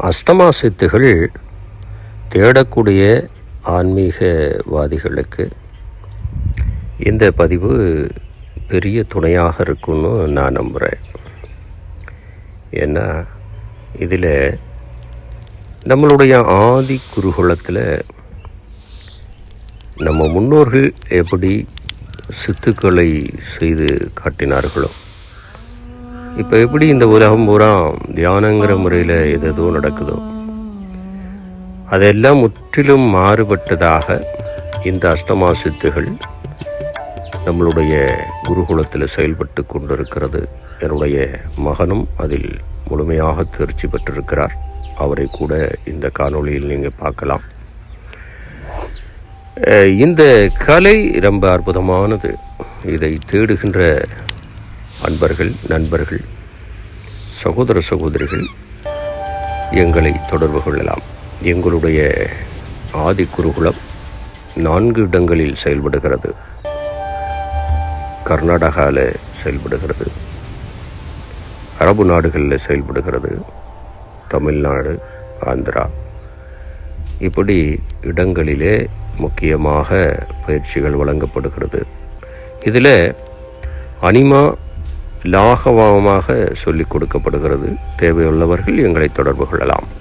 அஷ்டமா சித்துகள் தேடக்கூடிய ஆன்மீகவாதிகளுக்கு இந்த பதிவு பெரிய துணையாக இருக்கும்னு நான் நம்புகிறேன் ஏன்னா இதில் நம்மளுடைய ஆதி குருகுலத்தில் நம்ம முன்னோர்கள் எப்படி சித்துக்களை செய்து காட்டினார்களோ இப்போ எப்படி இந்த உலகம் பூரா தியானங்கிற முறையில் எதோ நடக்குதோ? அதெல்லாம் முற்றிலும் மாறுபட்டதாக இந்த அஷ்டமா சித்துகள் நம்மளுடைய குருகுலத்தில் செயல்பட்டு கொண்டிருக்கிறது. என்னுடைய மகனும் அதில் முழுமையாக தேர்ச்சி பெற்றிருக்கிறார். அவரை கூட இந்த காணொளியில் நீங்கள் பார்க்கலாம். இந்த கலை ரொம்ப அற்புதமானது. இதை தேடுகின்ற அன்பர்கள் நண்பர்கள் சகோதர சகோதரிகள் எங்களை தொடர்பு கொள்ளலாம். எங்களுடைய ஆதி குருகுலம் நான்கு இடங்களில் செயல்படுகிறது. கர்நாடகாவில் செயல்படுகிறது. அரபு நாடுகளில் செயல்படுகிறது. தமிழ்நாடு ஆந்திரா. இப்படி இடங்களிலே முக்கியமாக பயிற்சிகள் வழங்கப்படுகிறது. இதில் அனிமா லாகவமாக சொல்லிக் கொடுக்கப்படுகிறது. தேவையுள்ளவர்கள் எங்களை தொடர்பு கொள்ளலாம்.